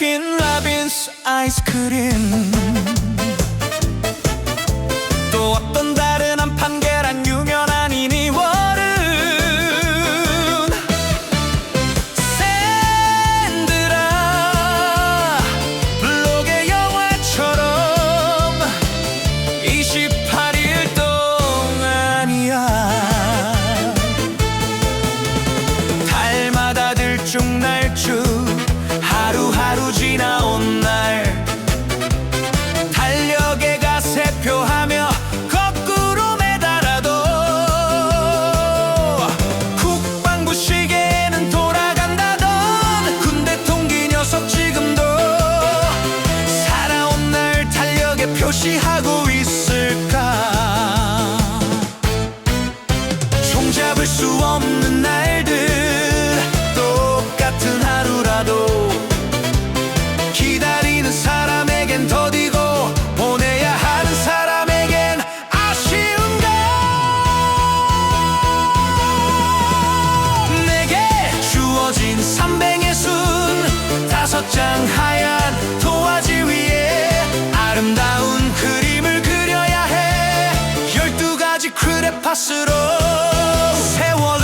Baskin Robbins ice cream. 무시하고 있을까? 종잡을 수 없는 날들 똑같은 하루라도. 기다리는 사람에겐 더디고 보내야 하는 사람에겐 아쉬운가 내게 주어진 삼백의 순 다섯 장 하얀 갈수록 세월